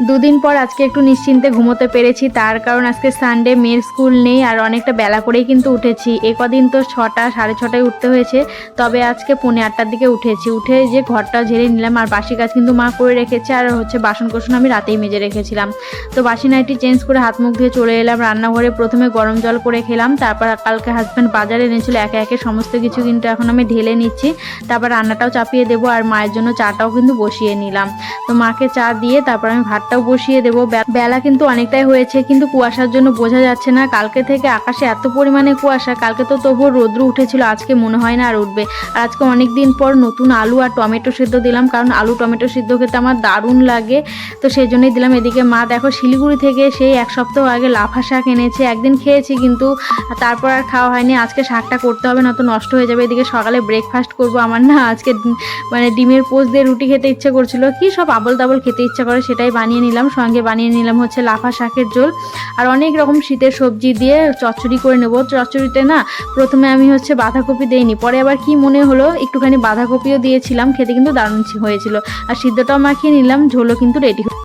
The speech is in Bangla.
দুদিন পর আজকে একটু নিশ্চিন্তে ঘুমোতে পেরেছি, তার কারণ আজকে সানডে মেয়ের স্কুল নেই আর অনেকটা বেলা করেই কিন্তু উঠেছি। এ কদিন তো ছটা, সাড়ে ছটায় উঠতে হয়েছে, তবে আজকে পৌনে আটটার দিকে উঠেছি। উঠে যে ঘরটা ঝেড়ে নিলাম আর বাসি কাজ কিন্তু মা করে রেখেছে আর হচ্ছে বাসন কোসন আমি রাতেই মেজে রেখেছিলাম। তো বাসি নাইটি চেঞ্জ করে হাত মুখ ধুয়ে চলে এলাম, রান্নাঘরে প্রথমে গরম জল করে খেলাম, তারপর কালকে হাজব্যান্ড বাজারে এনেছিল, একে একে সমস্ত কিছু কিন্তু এখন আমি ঢেলে নিচ্ছি। তারপর রান্নাটাও চাপিয়ে দেবো আর মায়ের জন্য চাটাও কিন্তু বসিয়ে নিলাম। তো মাকে চা দিয়ে তারপর আমি ভাতটাও বসিয়ে দেবো। বেলা কিন্তু অনেকটাই হয়েছে, কিন্তু কুয়াশার জন্য বোঝা যাচ্ছে না। কালকে থেকে আকাশে এত পরিমাণে কুয়াশা, কালকে তো তবুও রোদ্র উঠেছিল, আজকে মনে হয় না আর উঠবে। আর আজকে অনেক দিন পর নতুন আলু আর টমেটো সিদ্ধ দিলাম, কারণ আলু টমেটো সিদ্ধ খেতে আমার দারুণ লাগে। তো সেই জন্যই দিলাম এদিকে মা, দেখো শিলিগুড়ি থেকে সেই এক সপ্তাহ আগে লাফা শাক এনেছে, একদিন খেয়েছি কিন্তু তারপর আর খাওয়া হয়নি। আজকে শাকটা করতে হবে না তো নষ্ট হয়ে যাবে। এদিকে সকালে ব্রেকফাস্ট করব আমার না, আজকে মানে ডিমের পোস্ট দিয়ে রুটি খেতে ইচ্ছে করছিল। কি সব আবল তাবল খেতে ইচ্ছে করে, সেটাই বানিয়ে নিলাম, সঙ্গে বানিয়ে নিলাম হচ্ছে লাফা শাকের ঝোল। আর অনেক রকম শীতের সবজি দিয়ে চচ্চড়ি করে নেব। চচ্চড়িতে না প্রথমে আমি হচ্ছে বাঁধাকপি দেইনি, পরে আবার কি মনে হলো, একটুখানি বাঁধাকপিও দিয়েছিলাম, খেতে কিন্তু দারুণ হয়েছিল। আর সিদ্ধটাও মাখিয়ে নিলাম, ঝোলও কিন্তু রেডি